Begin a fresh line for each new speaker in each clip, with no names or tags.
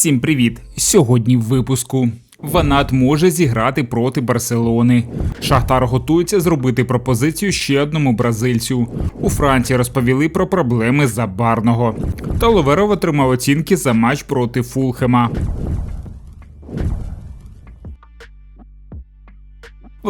Всім привіт! Сьогодні в випуску. Ванат може зіграти проти Барселони. Шахтар готується зробити пропозицію ще одному бразильцю. У Франції розповіли про проблеми забарного. Та Ловеров отримав оцінки за матч проти Фулхема.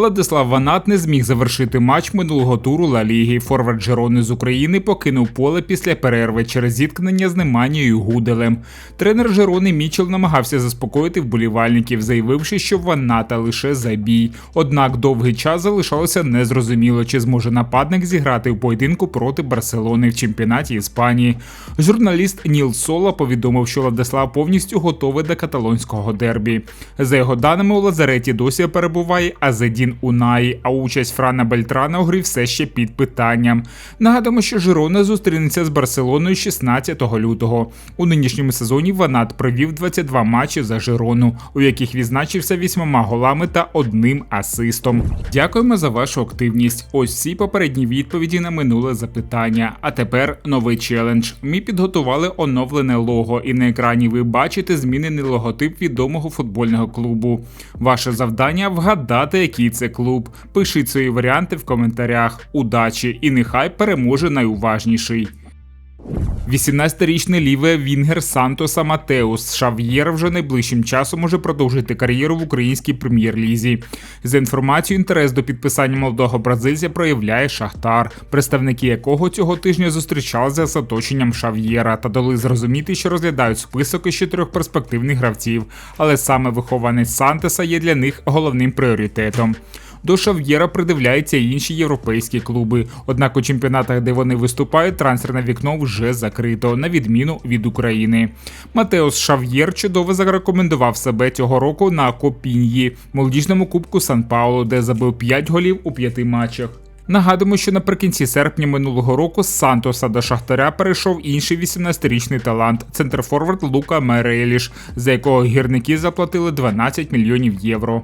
Владислав Ванат не зміг завершити матч минулого туру Ла Ліги. Форвард Жерони з України покинув поле після перерви через зіткнення з Неманією Гуделем. Тренер Жерони Мічел намагався заспокоїти вболівальників, заявивши, що Ваната лише забій. Однак довгий час залишалося незрозуміло, чи зможе нападник зіграти у поєдинку проти Барселони в чемпіонаті Іспанії. Журналіст Ніл Сола повідомив, що Владислав повністю готовий до каталонського дербі. За його даними, у Лазареті досі перебуває Азеді. Дін Унаї, а участь Франа Бельтрана у грі все ще під питанням. Нагадуємо, що Жирона зустрінеться з Барселоною 16 лютого. У нинішньому сезоні Ванат провів 22 матчі за Жирону, у яких відзначився вісьмома голами та одним асистом. Дякуємо за вашу активність. Ось всі попередні відповіді на минуле запитання. А тепер новий челендж. Ми підготували оновлене лого, і на екрані ви бачите змінений логотип відомого футбольного клубу. Ваше завдання вгадати, який це клуб. Пишіть свої варіанти в коментарях. Удачі і нехай переможе найуважніший. 18-річний ліве Вінгер Сантоса Матеус Шав'єр вже найближчим часом може продовжити кар'єру в українській прем'єр-лізі. За інформацією, інтерес до підписання молодого бразильця проявляє Шахтар, представники якого цього тижня зустрічалися з оточенням Шав'єра та дали зрозуміти, що розглядають список із чотирьох перспективних гравців, але саме вихованець Сантоса є для них головним пріоритетом. До Шав'єра придивляються інші європейські клуби. Однак у чемпіонатах, де вони виступають, трансферне вікно вже закрито, на відміну від України. Матеос Шав'єр чудово зарекомендував себе цього року на Копіньї, молодіжному кубку Сан Пауло, де забив 5 голів у 5 матчах. Нагадуємо, що наприкінці серпня минулого року з Сантоса до Шахтаря перейшов інший 18-річний талант центрфорвард Лука Мереліш, за якого гірники заплатили 12 мільйонів євро.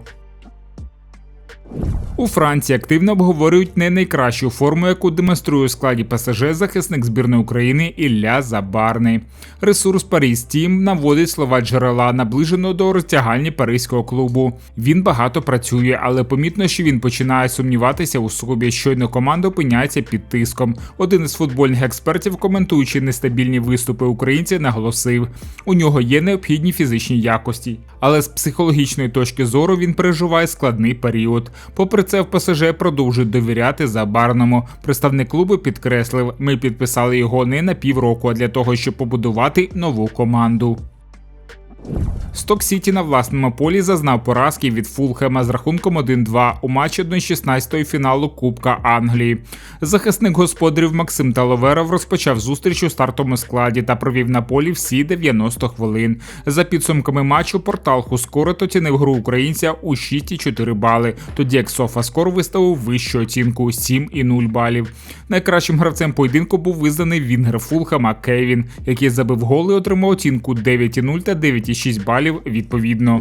you У Франції активно обговорюють не найкращу форму, яку демонструє у складі ПСЖ захисник збірної України Ілля Забарний. Ресурс Парі Стім наводить слова джерела, наближеного до розтягальні паризького клубу. Він багато працює, але помітно, що він починає сумніватися у собі. Щойно команда опиняється під тиском. Один із футбольних експертів, коментуючи нестабільні виступи українця, наголосив: у нього є необхідні фізичні якості, але з психологічної точки зору він переживає складний період. Попри це, в ПСЖ продовжують довіряти Забарному. Представник клубу підкреслив, ми підписали його не на півроку, а для того, щоб побудувати нову команду. Сток Сіті на власному полі зазнав поразки від Фулхема з рахунком 1-2 у матчі 1-16 фіналу Кубка Англії. Захисник господарів Максим Таловеров розпочав зустріч у стартовому складі та провів на полі всі 90 хвилин. За підсумками матчу портал Хускорит оцінив гру українця у 6,4 бали, тоді як Софаскор виставив вищу оцінку 7,0 балів. Найкращим гравцем поєдинку був визнаний Вінгер Фулхема Кевін, який забив гол і отримав оцінку 9,0 та 9,6 балів балів відповідно.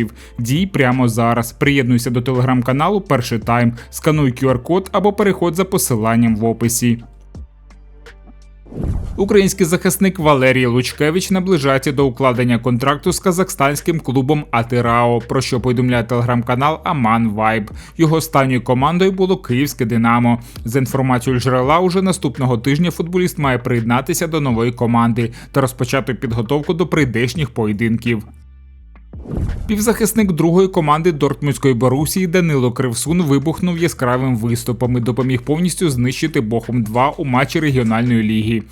ресурсів. Дій прямо зараз. Приєднуйся до телеграм-каналу Перший Тайм, скануй QR-код або переходь за посиланням в описі. Український захисник Валерій Лучкевич наближається до укладення контракту з казахстанським клубом Атирао, про що повідомляє телеграм-канал Аман Вайб. Його останньою командою було Київське Динамо. За інформацією джерела, уже наступного тижня футболіст має приєднатися до нової команди та розпочати підготовку до прийдешніх поєдинків. Півзахисник другої команди Дортмундської Борусії Данило Кривсун вибухнув яскравим виступом і допоміг повністю знищити Бохум 2 у матчі регіональної ліги.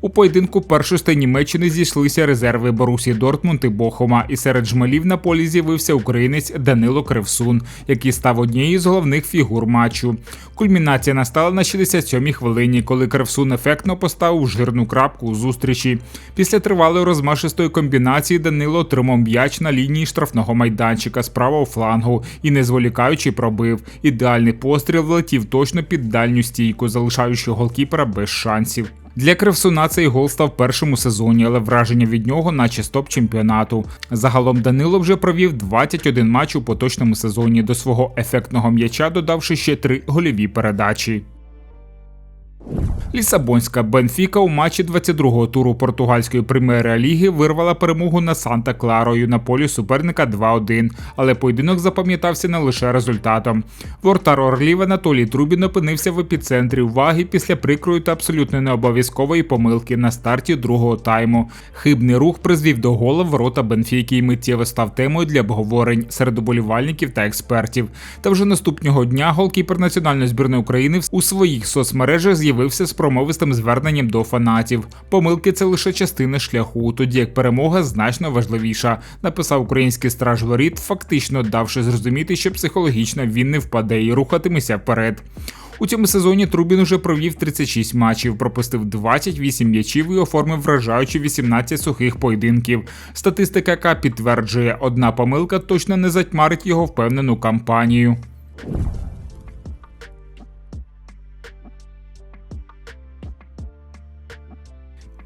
У поєдинку першості Німеччини зійшлися резерви Борусі Дортмунд і Бохома, і серед жмелів на полі з'явився українець Данило Кривсун, який став однією з головних фігур матчу. Кульмінація настала на 67-й хвилині, коли Кривсун ефектно поставив жирну крапку у зустрічі. Після тривалої розмашистої комбінації Данило отримав м'яч на лінії штрафного майданчика з правого флангу і, не зволікаючи, пробив. Ідеальний постріл влетів точно під дальню стійку, залишаючи голкіпера без шансів. Для Кривсуна цей гол став першим у сезоні, але враження від нього, наче стоп чемпіонату. Загалом Данило вже провів 21 матч у поточному сезоні до свого ефектного м'яча, додавши ще три гольові передачі. Лісабонська Бенфіка у матчі 22-го туру португальської прем'єр ліги вирвала перемогу на Санта Кларою на полі суперника 2-1, але поєдинок запам'ятався не лише результатом. Вортар Орлів Анатолій Трубін опинився в епіцентрі уваги після прикрої та абсолютно необов'язкової помилки на старті другого тайму. Хибний рух призвів до гола ворота Бенфіки і миттєво став темою для обговорень серед уболівальників та експертів. Та вже наступного дня голкіпер національної збірної України у своїх соцмережах з'явився з промовистим зверненням до фанатів. Помилки це лише частина шляху, тоді як перемога значно важливіша. Написав український страж воріт, фактично давши зрозуміти, що психологічно він не впаде і рухатиметься вперед. У цьому сезоні Трубін уже провів 36 матчів, пропустив 28 м'ячів і оформив вражаючі 18 сухих поєдинків. Статистика, яка підтверджує, одна помилка точно не затьмарить його впевнену кампанію.